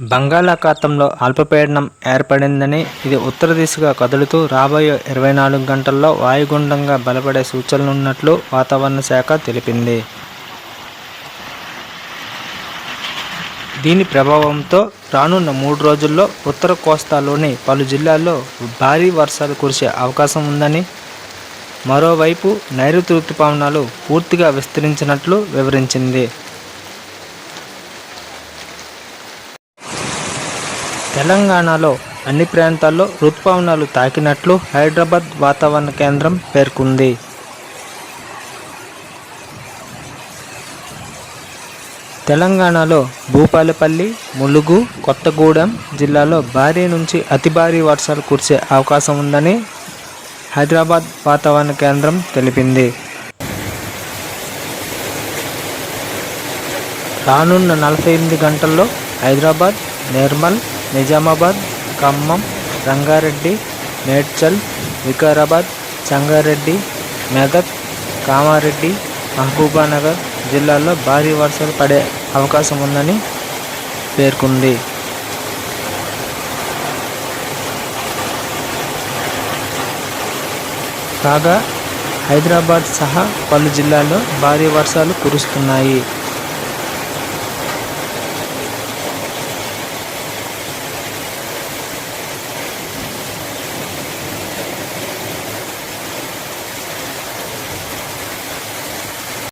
బంగాళాఖాతంలో అల్పపీడనం ఏర్పడిందని ఇది ఉత్తర దిశగా కదులుతూ రాబోయే ఇరవై నాలుగు గంటల్లో వాయుగుండంగా బలపడే సూచనలున్నట్లు వాతావరణ శాఖ తెలిపింది. దీని ప్రభావంతో రానున్న మూడు రోజుల్లో ఉత్తర కోస్తాలోని పలు జిల్లాల్లో భారీ వర్షాలు కురిసే అవకాశం ఉందని మరోవైపు నైరుతి ఋతుపవనాలు పూర్తిగా విస్తరించినట్లు వివరించింది. తెలంగాణలో అన్ని ప్రాంతాల్లో ఋతుపవనాలు తాకినట్లు హైదరాబాద్ వాతావరణ కేంద్రం పేర్కొంది. తెలంగాణలో భూపాలపల్లి ములుగు కొత్తగూడెం జిల్లాలో భారీ నుంచి అతి భారీ వర్షాలు కురిసే అవకాశం ఉందని హైదరాబాద్ వాతావరణ కేంద్రం తెలిపింది. రానున్న నలభై ఎనిమిది గంటల్లో హైదరాబాద్ నిర్మల్ నిజామాబాద్ ఖమ్మం రంగారెడ్డి మేడ్చల్ వికారాబాద్ సంగారెడ్డి మెదక్ కామారెడ్డి మహబూబానగర్ జిల్లాల్లో భారీ వర్షాలు పడే అవకాశం ఉందని పేర్కొంది. కాగా హైదరాబాద్ సహా పలు జిల్లాల్లో భారీ వర్షాలు కురుస్తున్నాయి.